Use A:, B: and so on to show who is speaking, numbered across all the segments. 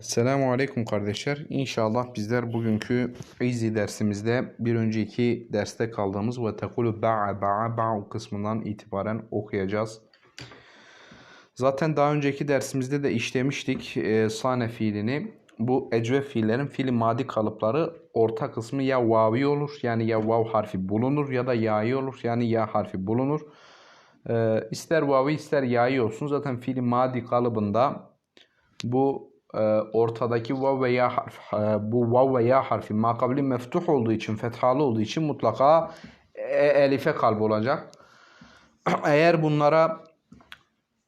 A: Selamun Aleyküm kardeşler. İnşallah bizler bugünkü İzzi dersimizde bir önceki derste kaldığımız ve tekulu ba'a ba'a ba'u kısmından itibaren okuyacağız. Zaten daha önceki dersimizde de işlemiştik e, sane fiilini. Bu ecve fiillerin fiili madi kalıpları orta kısmı ya vavi olur yani ya vav harfi bulunur ya da ya'i olur yani ya harfi bulunur. E, ister vavi ister ya'i olsun zaten fiili madi kalıbında bu ortadaki vav ve ya harf e, bu vav ve ya harfi makabli meftuh olduğu için fethalı olduğu için mutlaka e, elife kalb olacak. Eğer bunlara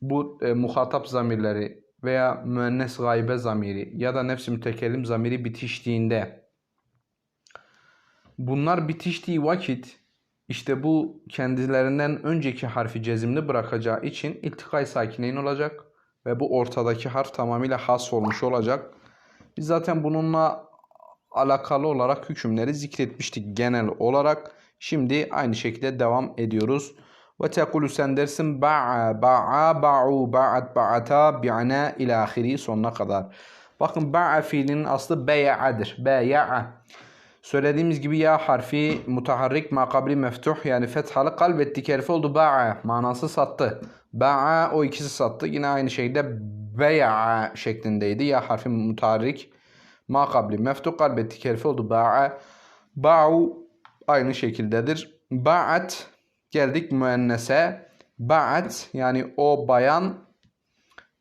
A: bu e, muhatap zamirleri veya müennes gaybe zamiri ya da nefs-i mütekellim zamiri bitiştiğinde bunlar bitiştiği vakit işte bu kendilerinden önceki harfi cezimli bırakacağı için iltikay sakineyn olacak ve bu ortadaki harf tamamıyla has olmuş olacak. Biz zaten bununla alakalı olarak hükümleri zikretmiştik genel olarak. Şimdi aynı şekilde devam ediyoruz. Ve tekulu sen dersin ba'a ba'a ba'u ba'at ba'ata bi'ana ila ahiri sonuna kadar. Bakın ba'a fiilinin aslı beya'adır. Beya'a. Söylediğimiz gibi ya harfi mutaharrik makabli meftuh yani fethalı kalbetti kerife oldu ba'a manası sattı. Ba'a o ikisi sattı. Yine aynı şekilde beya'a şeklindeydi. Ya harfi mutaharrik makabli meftuh kalbetti kerife oldu ba'a. Ba'u aynı şekildedir. Ba'at geldik müennese. Ba'at yani o bayan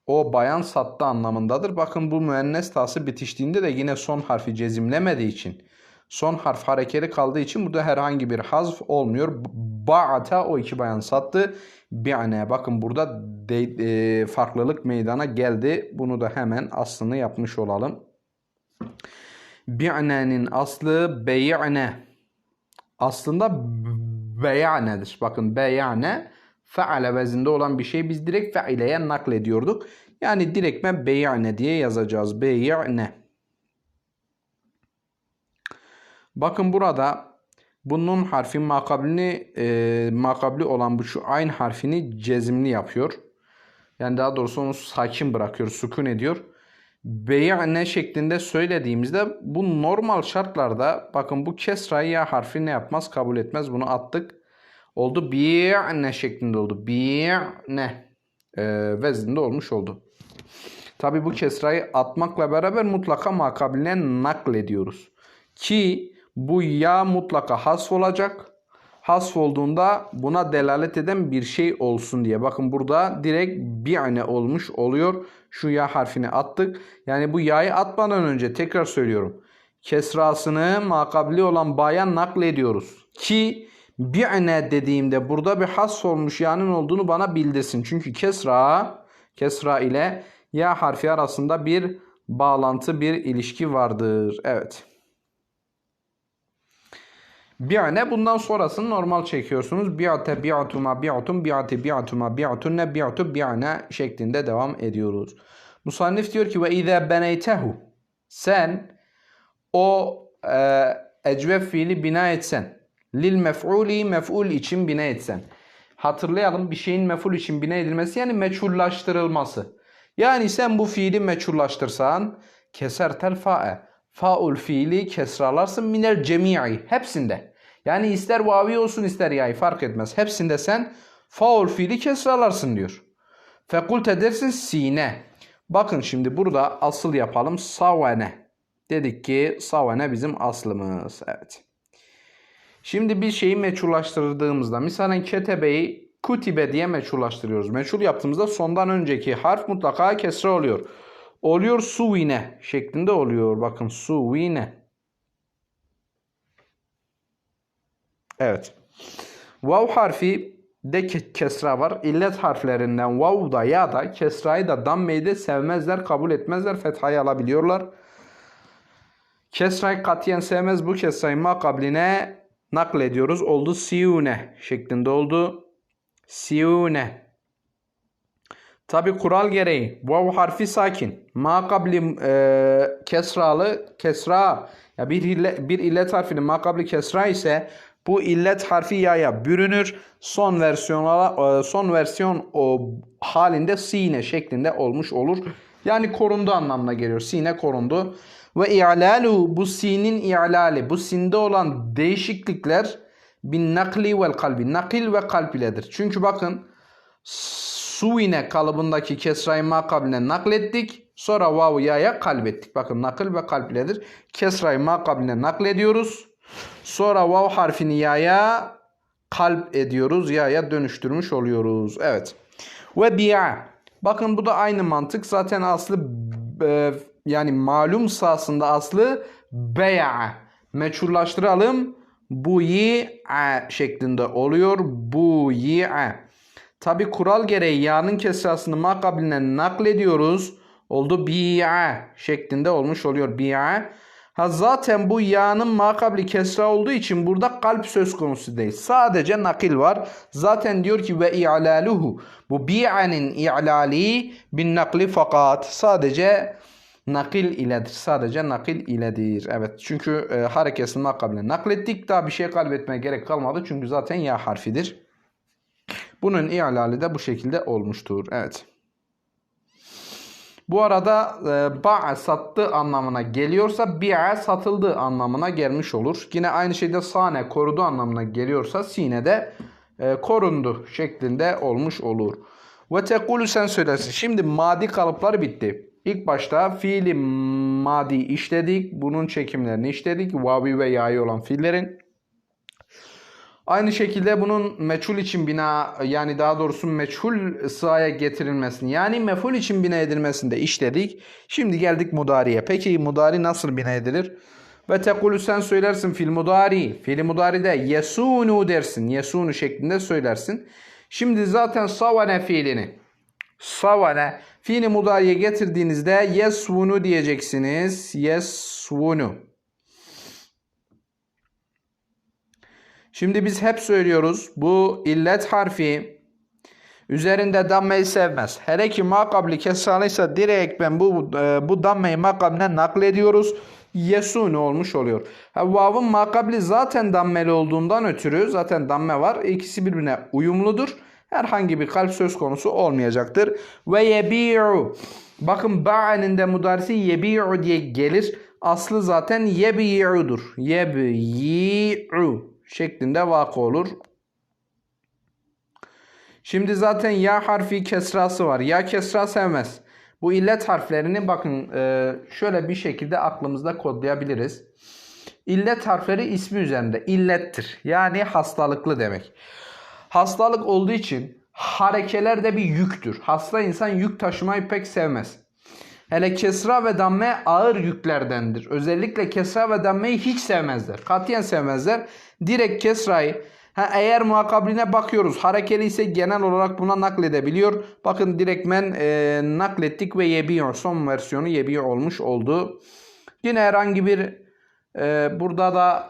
A: o bayan sattı anlamındadır. Bakın bu müennes tası bitiştiğinde de yine son harfi cezimlemediği için son harf harekeli kaldığı için burada herhangi bir hazf olmuyor. Ba'ata o iki bayan sattı. Bi'ane bakın burada de, e, farklılık meydana geldi. Bunu da hemen aslını yapmış olalım. Bi'ne'nin aslı bey'ne. Aslında bey'ne'dir. Bakın bey'ne feale vezinde olan bir şey biz direkt feileye naklediyorduk. Yani direktmen bey'ne diye yazacağız. Bey'ne. Bakın burada bunun harfin makablini e, makabli olan bu şu aynı harfini cezimli yapıyor. Yani daha doğrusu onu sakin bırakıyor, sükun ediyor. Bey'ne şeklinde söylediğimizde bu normal şartlarda bakın bu kesrayı ya harfi ne yapmaz kabul etmez. Bunu attık. Oldu bi'ne şeklinde oldu. Bi'ne e, vezninde olmuş oldu. Tabi bu kesrayı atmakla beraber mutlaka makabline naklediyoruz. Ki bu ya mutlaka hasf olacak. Hasf olduğunda buna delalet eden bir şey olsun diye. Bakın burada direkt bi'ne olmuş oluyor. Şu ya harfini attık. Yani bu ya'yı atmadan önce tekrar söylüyorum. Kesrasını makabli olan ba'ya naklediyoruz. Ki bi'ne dediğimde burada bir hasf olmuş ya'nın olduğunu bana bildirsin. Çünkü kesra kesra ile ya harfi arasında bir bağlantı, bir ilişki vardır. Evet. Bi'ne bundan sonrasını normal çekiyorsunuz. Bi'ate bi'atuma bi'atun bi'ate bi'atuma bi'atunne bi'atu bi'ne şeklinde devam ediyoruz. Musannif diyor ki ve izâ beneytehu sen o e, ecvef fiili bina etsen lil mef'uli mef'ul için bina etsen hatırlayalım bir şeyin mef'ul için bina edilmesi yani meçhullaştırılması. Yani sen bu fiili meçhullaştırsan keser tel fa'e faul fiili kesralarsın minel cemi'i hepsinde. Yani ister vavi olsun ister yay fark etmez. Hepsinde sen faul fiili kesralarsın diyor. Fekulte dersin sine. Bakın şimdi burada asıl yapalım savene. Dedik ki savene bizim aslımız. Evet. Şimdi bir şeyi meçhullaştırdığımızda misalen ketebeyi kutibe diye meçhullaştırıyoruz. Meçhul yaptığımızda sondan önceki harf mutlaka kesre oluyor. Oluyor suvine şeklinde oluyor. Bakın suvine. Evet. Vav harfi de kesra var. İllet harflerinden vav da ya da kesrayı da dammeyi de sevmezler, kabul etmezler. Fethayı alabiliyorlar. Kesrayı katiyen sevmez. Bu kesrayı makabline naklediyoruz. Oldu siyune şeklinde oldu. Siyune. Tabi kural gereği vav harfi sakin. Makabli e, kesralı kesra ya bir illet, bir illet harfinin makabli kesra ise bu illet harfi yaya bürünür. Son versiyonlara son versiyon o halinde sine şeklinde olmuş olur. Yani korundu anlamına geliyor. Sine korundu. Ve i'lalu bu sinin i'lali. Bu sinde olan değişiklikler bin nakli vel kalbi. Nakil ve kalp iledir. Çünkü bakın suvine kalıbındaki kesrayı makabline naklettik. Sonra vav yaya kalbettik. Bakın nakil ve kalp iledir. Kesrayı makabline naklediyoruz. Sonra vav harfini yaya kalp ediyoruz. Yaya dönüştürmüş oluyoruz. Evet. Ve bi'a. Bakın bu da aynı mantık. Zaten aslı e, yani malum sahasında aslı be'a. Meçhullaştıralım. Bu yi'a şeklinde oluyor. Bu yi'a. Tabi kural gereği ya'nın kesrasını makabline naklediyoruz. Oldu bi'a şeklinde olmuş oluyor bi'a. Ha zaten bu ya'nın makabli kesra olduğu için burada kalp söz konusu değil. Sadece nakil var. Zaten diyor ki ve i'laluhu. Bu bi'anin i'lali bin nakli fakat. Sadece nakil iledir. Sadece nakil iledir. Evet çünkü e, harekesini makabline naklettik. Daha bir şey kalbetmeye gerek kalmadı. Çünkü zaten ya harfidir. Bunun i'lali de bu şekilde olmuştur. Evet. Bu arada e, ba'a sattı anlamına geliyorsa bi'a satıldı anlamına gelmiş olur. Yine aynı şekilde sane korudu anlamına geliyorsa sine de e, korundu şeklinde olmuş olur. Ve tekulu sen söylersin. Şimdi madi kalıpları bitti. İlk başta fiili madi işledik. Bunun çekimlerini işledik. Vavi ve ya'yı olan fiillerin. Aynı şekilde bunun meçhul için bina yani daha doğrusu meçhul sıraya getirilmesini yani meful için bina edilmesini de işledik. Şimdi geldik mudariye. Peki mudari nasıl bina edilir? Ve tekulü sen söylersin fil mudari. Fil mudaride yesunu dersin. Yesunu şeklinde söylersin. Şimdi zaten savane fiilini savane fiili mudariye getirdiğinizde yesvunu diyeceksiniz. Yesvunu. Şimdi biz hep söylüyoruz bu illet harfi üzerinde dammeyi sevmez. Hele ki makabli kesralıysa direkt ben bu e, bu dammeyi makabline naklediyoruz. Yesunu olmuş oluyor. Ha, vav'ın makabli zaten dammeli olduğundan ötürü zaten damme var. İkisi birbirine uyumludur. Herhangi bir kalp söz konusu olmayacaktır. Ve yebi'u. Bakın ba'nın da mudarisi yebi'u diye gelir. Aslı zaten yebi'udur. Yebi'u şeklinde vakı olur. Şimdi zaten ya harfi kesrası var. Ya kesra sevmez. Bu illet harflerini bakın e, şöyle bir şekilde aklımızda kodlayabiliriz. İllet harfleri ismi üzerinde illettir. Yani hastalıklı demek. Hastalık olduğu için harekeler de bir yüktür. Hasta insan yük taşımayı pek sevmez. Hele kesra ve damme ağır yüklerdendir. Özellikle kesra ve dammeyi hiç sevmezler. Katiyen sevmezler. Direkt kesrayı ha, eğer muhakkabline bakıyoruz. Harekeli ise genel olarak buna nakledebiliyor. Bakın direktmen e, naklettik ve yebiyor. Son versiyonu yebiyor olmuş oldu. Yine herhangi bir e, burada da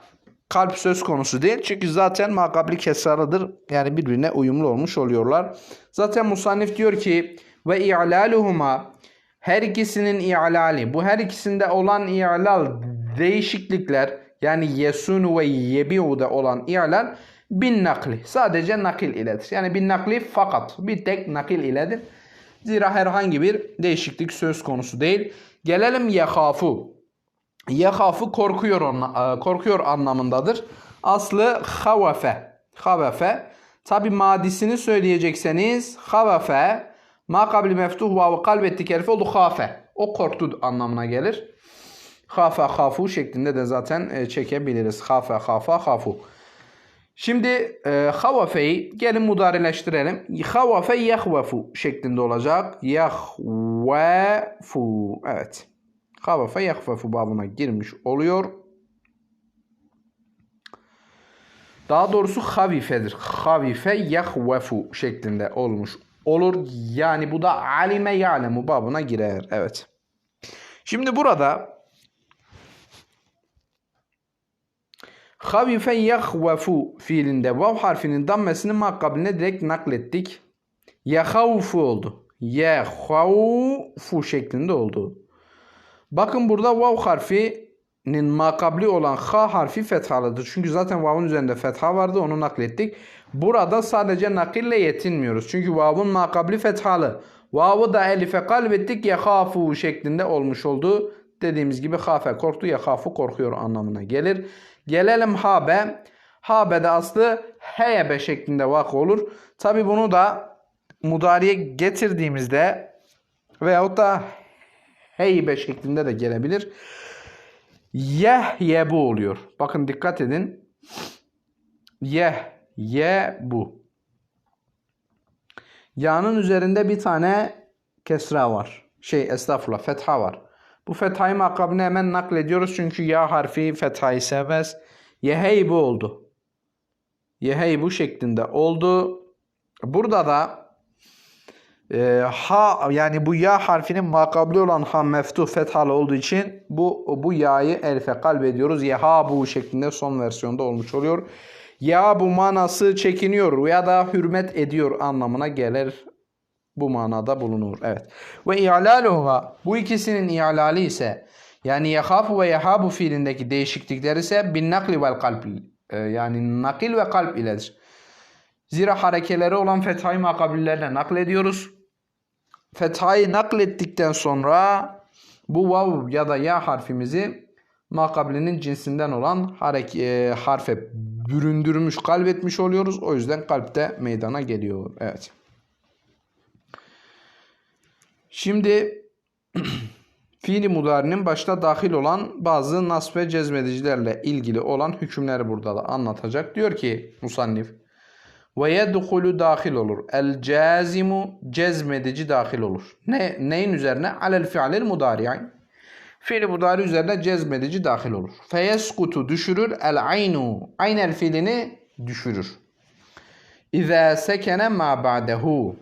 A: kalp söz konusu değil. Çünkü zaten makabli kesralıdır. Yani birbirine uyumlu olmuş oluyorlar. Zaten musannif diyor ki ve i'laluhuma her ikisinin i'lali. Bu her ikisinde olan i'lal değişiklikler yani yesun ve yebi'u'da olan i'lal bin nakli. Sadece nakil iledir. Yani bin nakli fakat bir tek nakil iledir. Zira herhangi bir değişiklik söz konusu değil. Gelelim yehafu. Yehafu korkuyor, onla, korkuyor anlamındadır. Aslı havafe. Havafe. Tabi madisini söyleyecekseniz havafe ma kabli meftuh vav kalbettik herifi oldu hafe. O korktu anlamına gelir. Hafe hafu şeklinde de zaten e, çekebiliriz. Hafe hafa hafu. Şimdi e, havafeyi gelin mudarileştirelim. Havafe yahvafu şeklinde olacak. Yahvafu. Evet. Havafe yahvafu babına girmiş oluyor. Daha doğrusu havifedir. Havife yahvafu şeklinde olmuş olur. Yani bu da alime ya'lemu babına girer. Evet. Şimdi burada havife yahvafu fiilinde vav harfinin dammesini makabline direkt naklettik. Yahavfu oldu. Yahavfu şeklinde oldu. Bakın burada vav harfinin makabli olan ha harfi fethalıdır. Çünkü zaten vav'ın üzerinde fetha vardı onu naklettik. Burada sadece nakille yetinmiyoruz. Çünkü vav'ın makabli fethalı. Vav'ı da elife kalbettik yehafu şeklinde olmuş oldu. Dediğimiz gibi hafe korktu yehafu korkuyor anlamına gelir. Gelelim habe. Habe de aslı heyebe şeklinde vak olur. Tabi bunu da mudariye getirdiğimizde veyahut da heybe şeklinde de gelebilir. Yehyebu oluyor. Bakın dikkat edin. Yeh, ye bu. Ya'nın üzerinde bir tane kesra var. Şey estağfurullah fetha var. Bu fethayı makabine hemen naklediyoruz çünkü ya harfi fethayı sevmez. Yeheybu oldu. Yeheybu şeklinde oldu. Burada da e, ha yani bu ya harfinin makabli olan ha meftuh fethalı olduğu için bu bu ya'yı elfe kalbediyoruz. Yeha bu şeklinde son versiyonda olmuş oluyor. Ya bu manası çekiniyor ya da hürmet ediyor anlamına gelir. Bu manada bulunur. Evet. Ve i'laluha bu ikisinin i'lali ise yani yahafu ve yahabu fiilindeki değişiklikler ise bin nakli vel kalb e, yani nakil ve kalp iledir. Zira harekeleri olan fethayı makabillerine naklediyoruz. Fethayı naklettikten sonra bu vav ya da ya harfimizi makablinin cinsinden olan hareke, harfe büründürmüş, kalbetmiş oluyoruz. O yüzden kalpte meydana geliyor. Evet. Şimdi fiili mudarinin başta dahil olan bazı nasb ve cezmedicilerle ilgili olan hükümleri burada da anlatacak. Diyor ki musannif ve yedhulu dahil olur. El cazimu cezmedici dahil olur. Ne, neyin üzerine? Alel fi'lil mudari'in. Fiili mudari üzerine cezmedici dahil olur. Feyeskutu düşürür. El aynu. Aynel fiilini düşürür. İza sekene ma ba'dehu.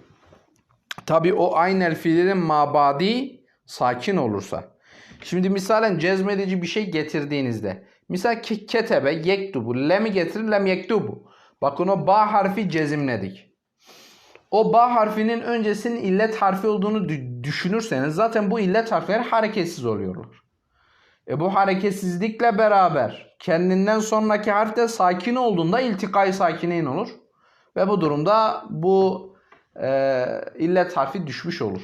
A: Tabi o aynel fiilinin mabadi sakin olursa. Şimdi misalen cezmedici bir şey getirdiğinizde. Misal ke- ketebe yektubu. Lem'i getirin lem yektubu. Bakın o ba harfi cezimledik. O ba harfinin öncesinin illet harfi olduğunu dü- düşünürseniz zaten bu illet harfleri hareketsiz oluyorlar. E bu hareketsizlikle beraber kendinden sonraki harf de sakin olduğunda iltikayı sakineyn olur. Ve bu durumda bu e, illet harfi düşmüş olur.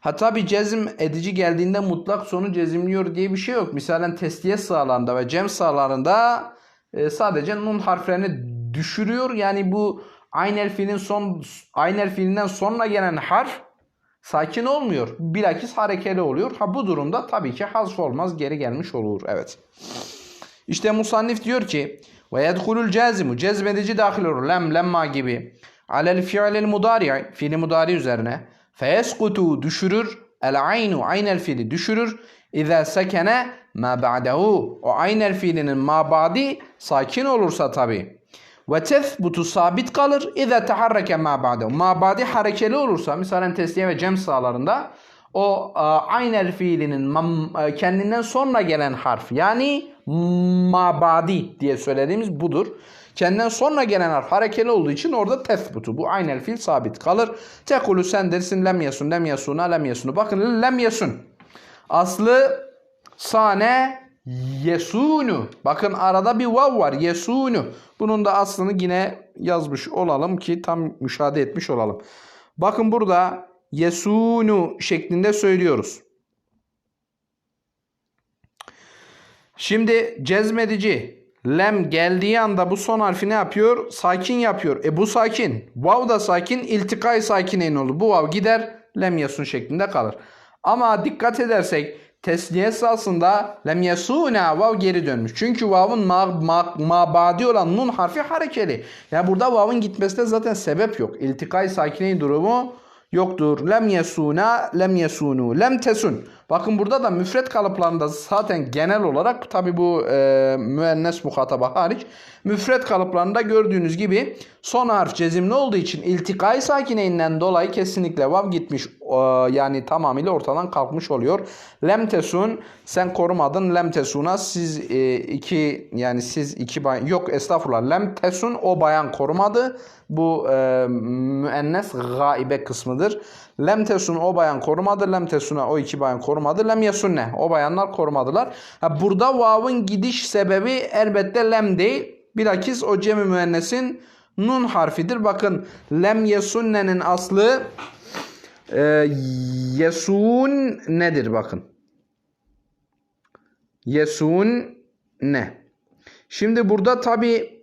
A: Hatta bir cezim edici geldiğinde mutlak sonu cezimliyor diye bir şey yok. Misalen tesliye sağlarında ve cem sağlarında e, sadece nun harflerini düşürüyor. Yani bu aynel fiilin son aynel fiilinden sonra gelen harf sakin olmuyor. Bilakis harekeli oluyor. Ha bu durumda tabii ki hazf olmaz geri gelmiş olur. Evet. İşte musannif diyor ki ve yedhulul cazimu cezmedici dahil olur. Lem lemma gibi. Alel fi'lil mudari fiili mudari üzerine. Feyeskutu düşürür. El aynu aynel fiili düşürür. İza sekene ma ba'dehu. O aynel fiilinin ma ba'di sakin olursa tabi. Ve tethbutu sabit kalır. İza teharreke ma ba'dehu. Harekeli olursa misalen tesliye ve cem sağlarında o e, aynel fiilinin e, kendinden sonra gelen harf yani mabadi diye söylediğimiz budur. Kendinden sonra gelen harf harekeli olduğu için orada tethbutu. Bu aynel fiil sabit kalır. Tekulu sen dersin lem yesun, lem yesuna, lem yesunu. Bakın lem yesun. Aslı sane yesunu. Bakın arada bir vav var. Yesunu. Bunun da aslını yine yazmış olalım ki tam müşahede etmiş olalım. Bakın burada yesunu şeklinde söylüyoruz. Şimdi cezmedici lem geldiği anda bu son harfi ne yapıyor? Sakin yapıyor. E bu sakin. Vav da sakin. iltikay sakineyn olur. Bu vav gider. Lem yasun şeklinde kalır. Ama dikkat edersek tesniye esasında lem yasuna vav geri dönmüş. Çünkü vav'ın ma, ma, mabadi olan nun harfi harekeli. Yani burada vav'ın gitmesine zaten sebep yok. İltikay sakineyn durumu yoktur. Lem yesuna, lem yesunu, lem tesun. Bakın burada da müfret kalıplarında zaten genel olarak tabi bu e, müennes muhataba hariç müfret kalıplarında gördüğünüz gibi son harf cezimli olduğu için iltikai sakineyinden dolayı kesinlikle vav gitmiş e, yani tamamıyla ortadan kalkmış oluyor. Lem tesun sen korumadın lem tesuna siz e, iki yani siz iki bayan yok estağfurullah lem tesun o bayan korumadı. Bu e, müennes gaibe kısmıdır. Lem tesun o bayan korumadı. Lem tesuna o iki bayan korumadı. Lem yesunne o bayanlar korumadılar. Ha, burada vav'ın gidiş sebebi elbette lem değil. Bilakis o cemi müennesin nun harfidir. Bakın lem yesunne'nin aslı Ee, yesun nedir bakın. Yesun ne? Şimdi burada tabi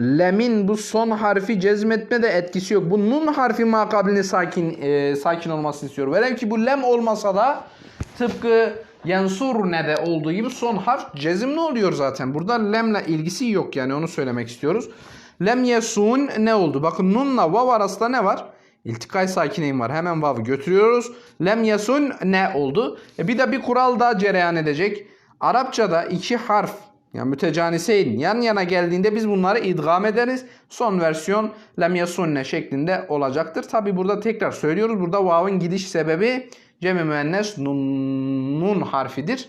A: lemin bu son harfi cezmetme de etkisi yok. Bu nun harfi makabiline sakin e, sakin olmasını istiyor. Velev ki bu lem olmasa da tıpkı yansur ne de olduğu gibi son harf cezimli oluyor zaten. Burada lemle ilgisi yok yani onu söylemek istiyoruz. Lem yesun ne oldu? Bakın nunla vav arasında ne var? İltikay sakineyn var. Hemen vav'ı götürüyoruz. Lem yesun ne oldu? E bir de bir kural daha cereyan edecek. Arapçada iki harf yani mütecaniseyn yan yana geldiğinde biz bunları idgam ederiz. Son versiyon lem yasunne şeklinde olacaktır. Tabi burada tekrar söylüyoruz. Burada vav'ın gidiş sebebi cem-i müennes nun, harfidir.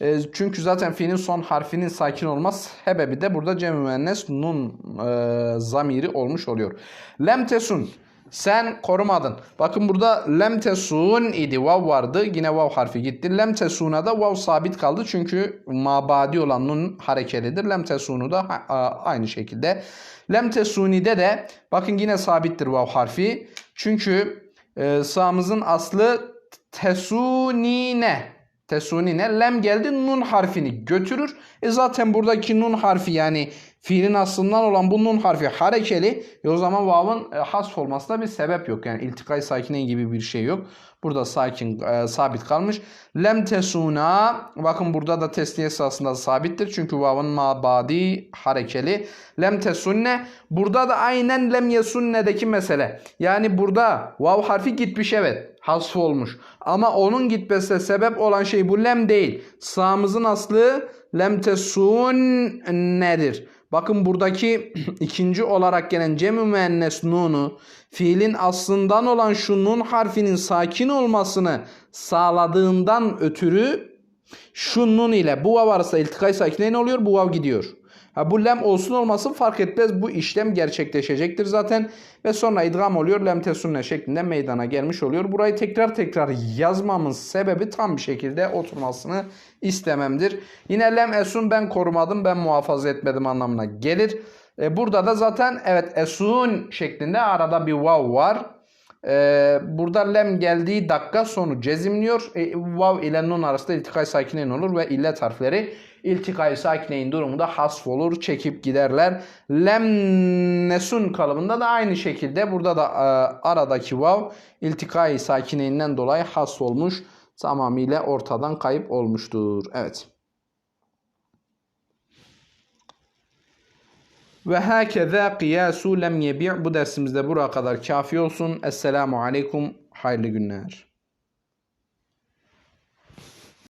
A: E, çünkü zaten fiilin son harfinin sakin olmaz sebebi de burada cem-i müennes nun e, zamiri olmuş oluyor. Lem tesun sen korumadın. Bakın burada lem tesun idi. Vav vardı. Yine vav harfi gitti. Lem tesuna da vav sabit kaldı. Çünkü mabadi olan nun harekelidir. Lem tesunu da aynı şekilde. Lem tesuni'de de bakın yine sabittir vav harfi. Çünkü e, sağımızın aslı tesunine. Tesunine. Lem geldi nun harfini götürür. E zaten buradaki nun harfi yani fiilin aslından olan bu nun harfi harekeli. E o zaman vav'ın e, hasf olmasına bir sebep yok. Yani iltikay sakine gibi bir şey yok. Burada sakin e, sabit kalmış. Lem tesuna bakın burada da tesniyesi aslında sabittir. Çünkü vav'ın mabadi harekeli. Lem tesunne burada da aynen lem yesunne'deki mesele. Yani burada vav harfi gitmiş evet. Hasf olmuş. Ama onun gitmesine sebep olan şey bu lem değil. Sağımızın aslı lem tesun nedir? Bakın buradaki ikinci olarak gelen cem-i müennes nunu fiilin aslından olan şu nun harfinin sakin olmasını sağladığından ötürü şu nun ile bu vav arasında iltikay sakine ne oluyor? Bu vav gidiyor. Ha, bu lem olsun olmasın fark etmez. Bu işlem gerçekleşecektir zaten. Ve sonra idgam oluyor. Lem tesunne şeklinde meydana gelmiş oluyor. Burayı tekrar tekrar yazmamın sebebi tam bir şekilde oturmasını istememdir. Yine lem esun ben korumadım ben muhafaza etmedim anlamına gelir. E, burada da zaten evet esun şeklinde arada bir vav var. Ee, burada lem geldiği dakika sonu cezimliyor. E, vav ile nun arasında iltikay sakineyn olur ve illet harfleri iltikay sakineyn durumunda hasf olur. Çekip giderler. Lem nesun kalıbında da aynı şekilde burada da e, aradaki vav iltikay sakineyinden dolayı hasf olmuş. Tamamıyla ortadan kayıp olmuştur. Evet. Ve hakeza kıyasu lem yebi' bu dersimizde buraya kadar kafi olsun. Esselamu aleyküm. Hayırlı günler.